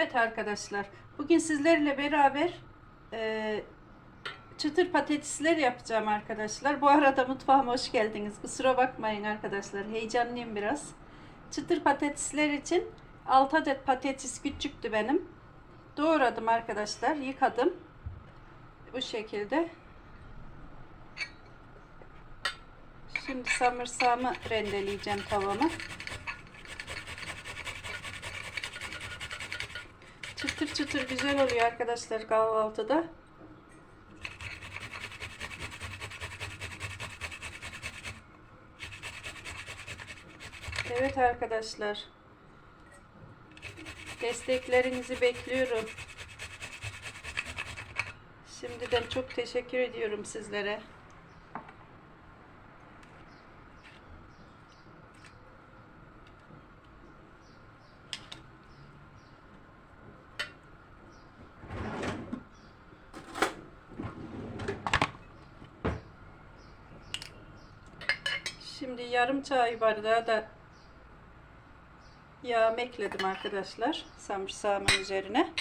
Evet arkadaşlar, bugün sizlerle beraber e, çıtır patatesler yapacağım arkadaşlar. Bu arada mutfağıma hoş geldiniz. Kusura bakmayın arkadaşlar, heyecanlıyım biraz. Çıtır patatesler için 6 adet patates küçüktü benim. Doğradım arkadaşlar, yıkadım. Bu şekilde. Şimdi samırsağımı rendeleyeceğim tavama. Çıtır güzel oluyor arkadaşlar kahvaltıda. Evet arkadaşlar. Desteklerinizi bekliyorum. Şimdiden çok teşekkür ediyorum sizlere. Şimdi yarım çay bardağı da yağ ekledim arkadaşlar. Samırsağımın üzerine.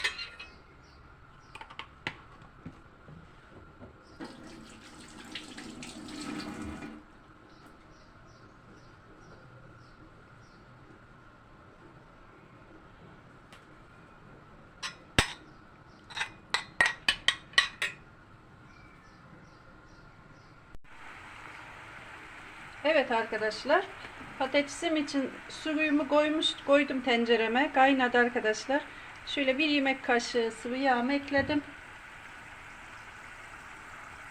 Evet arkadaşlar. Patatesim için suyumu koymuş, koydum tencereme. Kaynadı arkadaşlar. Şöyle bir yemek kaşığı sıvı yağ ekledim.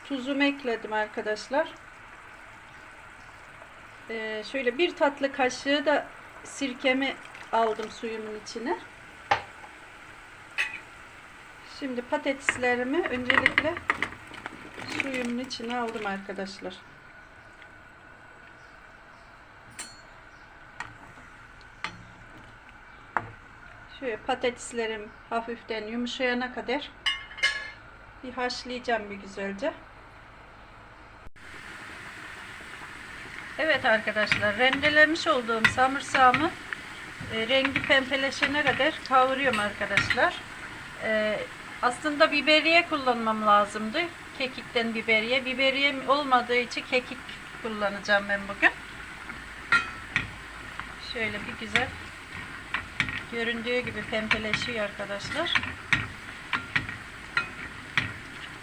Tuzumu ekledim arkadaşlar. Ee, şöyle bir tatlı kaşığı da sirkemi aldım suyumun içine. Şimdi patateslerimi öncelikle suyumun içine aldım arkadaşlar. Şöyle patateslerim hafiften yumuşayana kadar bir haşlayacağım bir güzelce. Evet arkadaşlar rendelemiş olduğum samırsağımı e, rengi pembeleşene kadar kavuruyorum arkadaşlar. E, aslında biberiye kullanmam lazımdı. Kekikten biberiye. Biberiye olmadığı için kekik kullanacağım ben bugün. Şöyle bir güzel Göründüğü gibi pembeleşiyor arkadaşlar.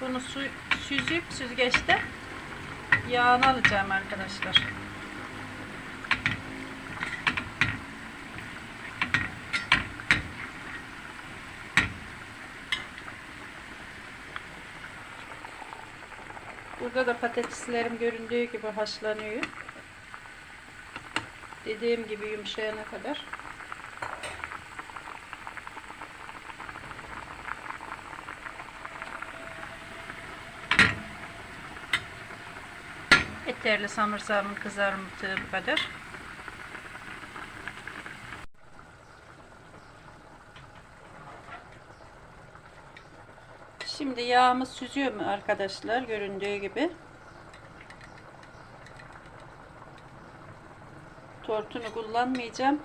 Bunu su, süzüp süzgeçte yağını alacağım arkadaşlar. Burada da patateslerim göründüğü gibi haşlanıyor. Dediğim gibi yumuşayana kadar. Yeterli samırsağımın kızarmıştığı bu kadar. Şimdi yağımı süzüyorum arkadaşlar göründüğü gibi. Tortunu kullanmayacağım.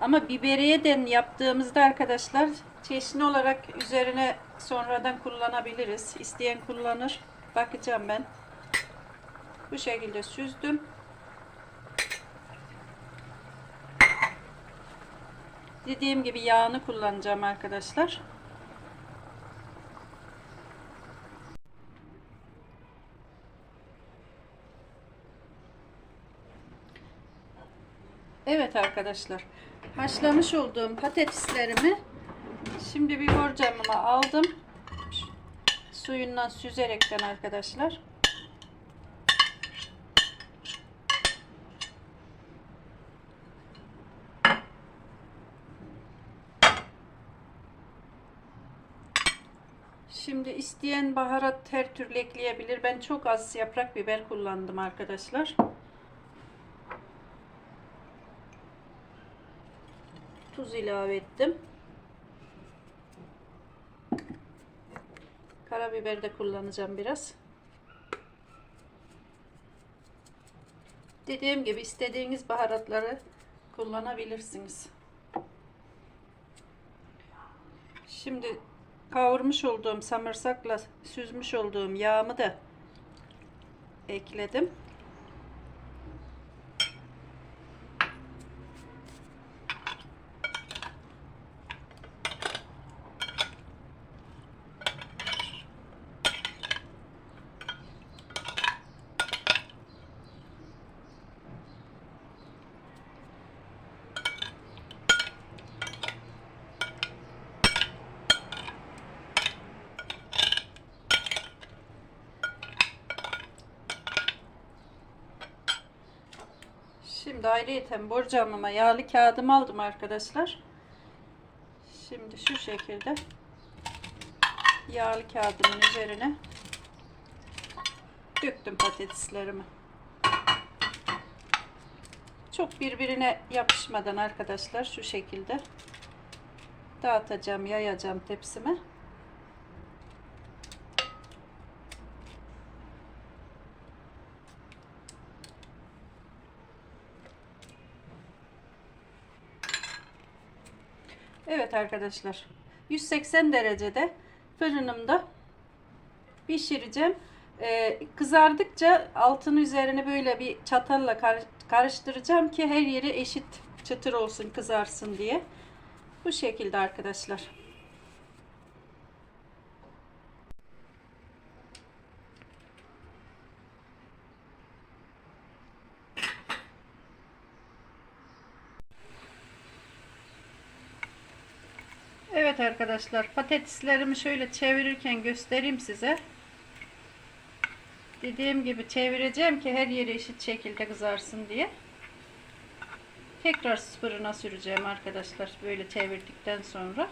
Ama biberiyeden yaptığımızda arkadaşlar çeşni olarak üzerine sonradan kullanabiliriz. İsteyen kullanır. Bakacağım ben. Bu şekilde süzdüm. Dediğim gibi yağını kullanacağım arkadaşlar. Evet arkadaşlar. Haşlamış olduğum patateslerimi şimdi bir borcamıma aldım. Suyundan süzerekten arkadaşlar. Şimdi isteyen baharat her türlü ekleyebilir. Ben çok az yaprak biber kullandım arkadaşlar. Tuz ilave ettim. Karabiber de kullanacağım biraz. Dediğim gibi istediğiniz baharatları kullanabilirsiniz. Şimdi kavurmuş olduğum samırsakla süzmüş olduğum yağımı da ekledim. Şimdi ayrıyeten borcamıma yağlı kağıdımı aldım arkadaşlar. Şimdi şu şekilde yağlı kağıdımın üzerine döktüm patateslerimi. Çok birbirine yapışmadan arkadaşlar şu şekilde dağıtacağım, yayacağım tepsime. Evet arkadaşlar. 180 derecede fırınımda pişireceğim. Ee, kızardıkça altın üzerine böyle bir çatalla kar- karıştıracağım ki her yeri eşit çıtır olsun kızarsın diye. Bu şekilde arkadaşlar. Evet arkadaşlar patateslerimi şöyle çevirirken göstereyim size. Dediğim gibi çevireceğim ki her yeri eşit şekilde kızarsın diye. Tekrar fırına süreceğim arkadaşlar böyle çevirdikten sonra.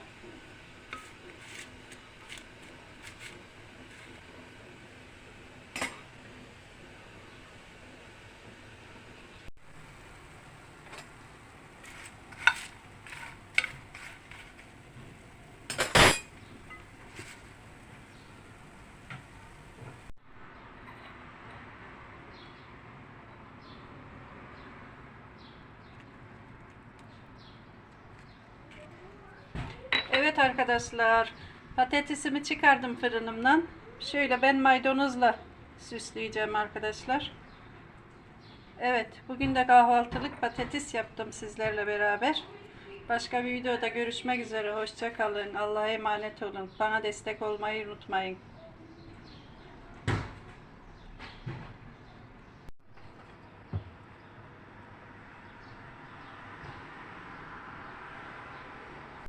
Evet arkadaşlar patatesimi çıkardım fırınımdan. Şöyle ben maydanozla süsleyeceğim arkadaşlar. Evet bugün de kahvaltılık patates yaptım sizlerle beraber. Başka bir videoda görüşmek üzere. Hoşça kalın. Allah'a emanet olun. Bana destek olmayı unutmayın.